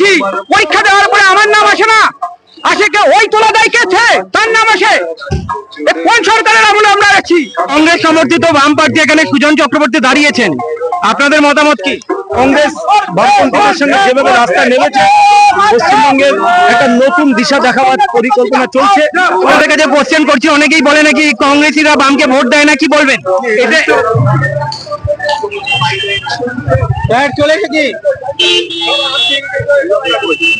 রয়েছি পরীক্ষা দেওয়ার পরে আমার নাম আসে না। আসে কে? ওই তোলা দেয় কে তার নাম আসে। কোন সরকারের আমলে আমরা আছি? কংগ্রেস সমর্থিত বাম প্রার্থী এখানে সুজন চক্রবর্তী দাঁড়িয়েছেন। আপনাদের মতামত কি? কংগ্রেস বামপন্থীদের সঙ্গে যেভাবে রাস্তা নেমেছে পশ্চিমবঙ্গের একটা নতুন দিশা দেখাবার পরিকল্পনা চলছে। ওনাদের কাছে কোশ্চেন করছি অনেকেই বলে নাকি কংগ্রেসীরা বামকে ভোট দেয় না কি বলবেন? এটা চলে এসেছি।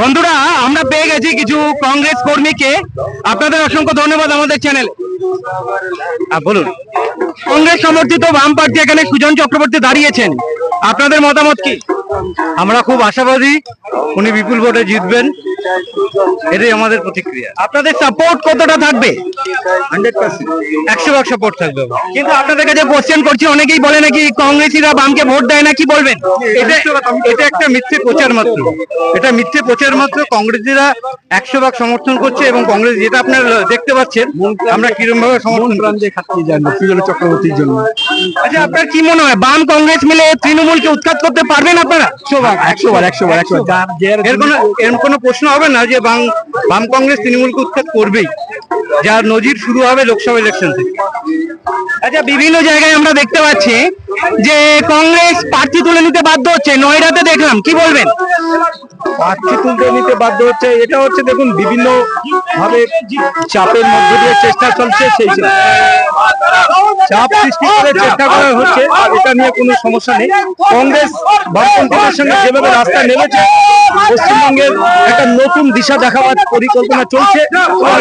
বন্ধুরা, আমরা পেয়ে গেছি কিছু কংগ্রেস কর্মীকে। আপনাদের অসংখ্য ধন্যবাদ আমাদের চ্যানেলে বলুন। কংগ্রেস সমর্থিত বাম প্রার্থী এখানে সুজন চক্রবর্তী দাঁড়িয়েছেন। আপনাদের মতামত কি? আমরা খুব আশাবাদী উনি বিপুল ভোটে জিতবেন। এটাই আমাদের প্রতিক্রিয়া। আপনাদের সাপোর্ট কতটা থাকবে? একশো ভাগ সাপোর্ট থাকবে। কিন্তু আপনাদের কাছে কোশ্চেন করছি অনেকেই বলে নাকি কংগ্রেসীরা বামকে ভোট দেয় না কি বলবেন? এটা এটা একটা মিথ্যে প্রচার মাত্র। এটা মিথ্যে প্রচার মাত্র। কংগ্রেসীরা একশো ভাগ সমর্থন করছে এবং কংগ্রেস যেটা আপনারা দেখতে পাচ্ছেন আমরা কিরম ভাবে সমর্থন খাচ্ছি জানব সুজন চক্রবর্তীর জন্য। আচ্ছা আপনার কি মনে হয়? বাম কংগ্রেস মিলে তৃণমূলকে উৎখাত করতে পারবেন আপনারা? একশো ভাগ একশো বার একশো বার একশো এর কোনো এর কোনো প্রশ্ন হবে না যে বাম বাম কংগ্রেস তৃণমূলকে উৎখাত করবেই। যার নজির শুরু হবে লোকসভা ইলেকশন থেকে। আচ্ছা বিভিন্ন জায়গায় আমরা দেখতে পাচ্ছি যে কংগ্রেস প্রার্থী তুলে নিতে বাধ্য হচ্ছে। নয়ডাতে দেখলাম কি বলবেন? প্রার্থী তুলতে নিতে বাধ্য হচ্ছে। এটা হচ্ছে দেখুন বিভিন্ন ভাবে চাপের মধ্যে দিয়ে চেষ্টা চলছে সেই চাপ সৃষ্টি করে চেষ্টা করা হচ্ছে আর এটা নিয়ে কোনো সমস্যা নেই। কংগ্রেস বামপন্থীদের সঙ্গে যেভাবে রাস্তা নেমেছে পশ্চিমবঙ্গের একটা নতুন দিশা দেখাবার পরিকল্পনা চলছে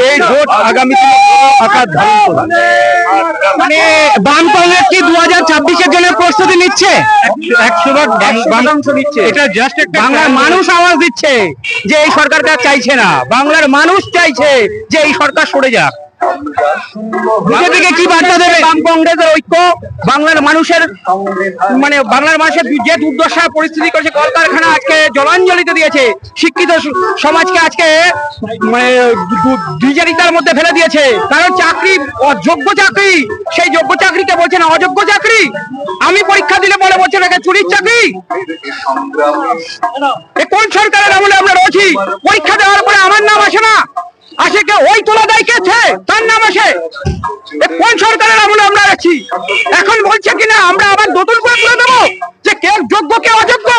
এই ভোট আগামী দিনে আকার ধারণ করবে। মানে বাম কংগ্রেস কি দু হাজার ছাব্বিশের জন্য প্রস্তুতি নিচ্ছে? একশো এটা জাস্ট একটা বাংলার মানুষ আওয়াজ দিচ্ছে যে এই সরকারটা চাইছে না। বাংলার মানুষ চাইছে যে এই সরকার সরে যাক। বিজেপিকে কি বার্তা দেবে? বাম কংগ্রেসের ঐক্য বাংলার মানুষের মানে বাংলার মানুষের যে দুর্দশা পরিস্থিতি করেছে কলকারখানা আজকে জলাঞ্জলিতে দিয়েছে শিক্ষিত সমাজকে আজকে মানে মধ্যে ফেলে দিয়েছে। কারণ চাকরি অযোগ্য চাকরি সেই যোগ্য চাকরিকে বলছেন অযোগ্য চাকরি। আমি পরীক্ষা দিলে বলে বলছেন একে চুরির চাকরি। কোন সরকারের আমলে আমরা রয়েছি? পরীক্ষা দেওয়ার পরে আমার নাম আসে না। আসে কে ওই তোলা দেয় কে তার নাম আসে কোন সরকারের আমলে আমরা আছি? এখন বলছে কিনা, আমরা আবার নতুন করে তুলে দেবো? যে কে যোগ্য, কে অযোগ্য?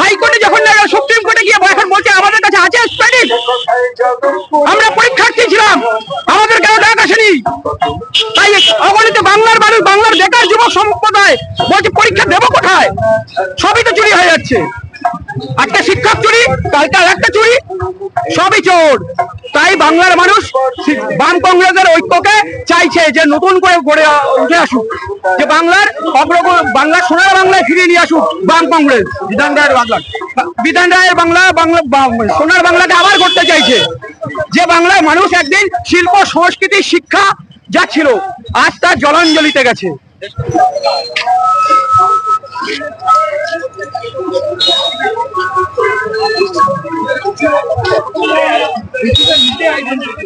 হাইকোর্টে যখন সুপ্রিম কোর্টে গিয়ে এখন বলছে, আমাদের কাছে আছে আমরা পরীক্ষার্থী ছিলাম। আমাদের কেন ডাক আসেনি। তাই অগণিত বাংলার মানুষ, বাংলার বেকার যুবক সম্প্রদায় বলছে, পরীক্ষা দেবো কোথায়? সবই তো চুরি হয়ে যাচ্ছে। আজকে শিক্ষক চুরি, কালকে আর একটা চুরি, সবই চোর। তাই বাংলার মানুষ বাম কংগ্রেসের ঐক্যকে চাইছে যে নতুন করে গড়ে উঠে আসুক। যে বাংলার অগ্রগণ, বাংলার সোনার বাংলায় ফিরিয়ে নিয়ে আসুক বাম কংগ্রেস, বিধান রায়ের বাংলা। বিধান রায়ের বাংলা বাংলা সোনার বাংলাকে আবার করতে চাইছে। যে বাংলার মানুষ একদিন শিল্প, সংস্কৃতি, শিক্ষা যা ছিল, আজ তার জলাঞ্জলিতে গেছে। আইডেন্টিটি